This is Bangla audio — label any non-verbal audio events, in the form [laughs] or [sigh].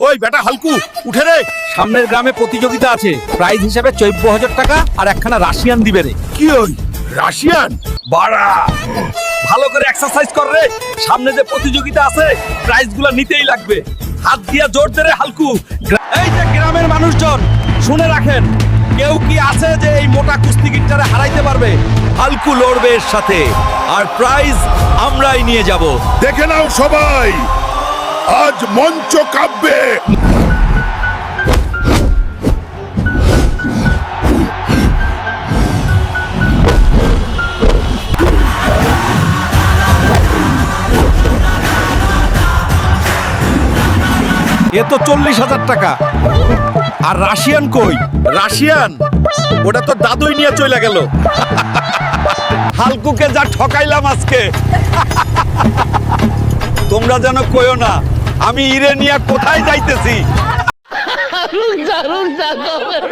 ওই বেটা হালকু উঠে রে। সামনের গ্রামে প্রতিযোগিতা আছে। প্রাইজ হিসাবে চৌদ্দ হাজার টাকা আর একখানা রাশিয়ান দিবে রে। কি ওই? রাশিয়ান? বাড়া। ভালো করে এক্সারসাইজ কর রে। সামনে যে প্রতিযোগিতা আছে প্রাইজগুলো নিতেই লাগবে। হাত দিয়া জোর দে রে হালকু। এই যে গ্রামের মানুষজন শুনে রাখেন কেউ কি আছে যে এই মোটা কুস্তিগিরটারে হারাইতে পারবে? হালকু লড়বে এর সাথে। আর প্রাইজ আমরাই নিয়ে যাব। দেখে নাও সবাই। আজ মঞ্চ কাব্যে এ তো চল্লিশ হাজার টাকা। আর রাশিয়ান কই? রাশিয়ান? ওটা তো দাদুই নিয়ে চলে গেল। হালকুকে যা ঠকাইলাম আজকে। তোমরা যেন কইও না আমি ইরেনিয়া কোথায় যাইতেছি? [laughs]